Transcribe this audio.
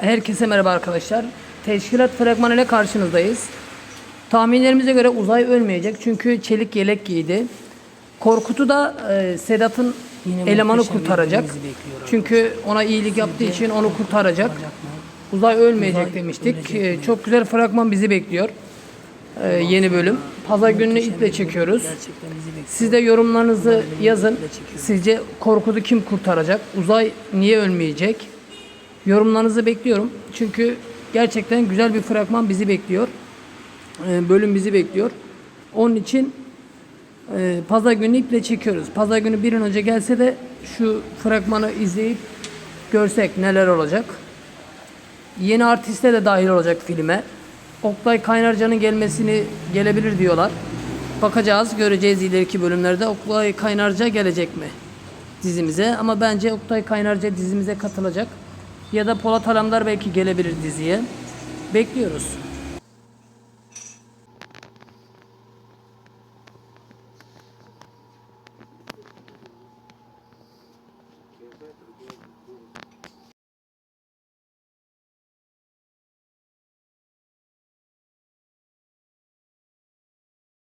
Herkese merhaba arkadaşlar. Teşkilat fragmanı ile karşınızdayız. Tahminlerimize göre Uzay ölmeyecek çünkü çelik yelek giydi. Korkut'u da e, Sedat'ın Yine elemanı kurtaracak. Çünkü ona iyilik yaptığı için onu kurtaracak. Uzay ölmeyecek Uzay demiştik. ölecek E, çok güzel fragman bizi bekliyor. E, yeni bölüm. Pazar gününü iple çekiyoruz. Siz de yorumlarınızı yazın. Sizce Korkut'u kim kurtaracak? Uzay niye ölmeyecek? Yorumlarınızı bekliyorum. Çünkü gerçekten güzel bir fragman bizi bekliyor. Ee, bölüm bizi bekliyor. Onun için e, pazar günü iple çekiyoruz. Pazar günü bir an önce gelse de şu fragmanı izleyip görsek neler olacak. Yeni artistler de dahil olacak filme. Oktay Kaynarca'nın gelmesini gelebilir diyorlar. Bakacağız, göreceğiz ileriki bölümlerde Oktay Kaynarca gelecek mi dizimize. Ama bence Oktay Kaynarca dizimize katılacak. Ya da Polat Alemdar belki gelebilir diziye. Bekliyoruz.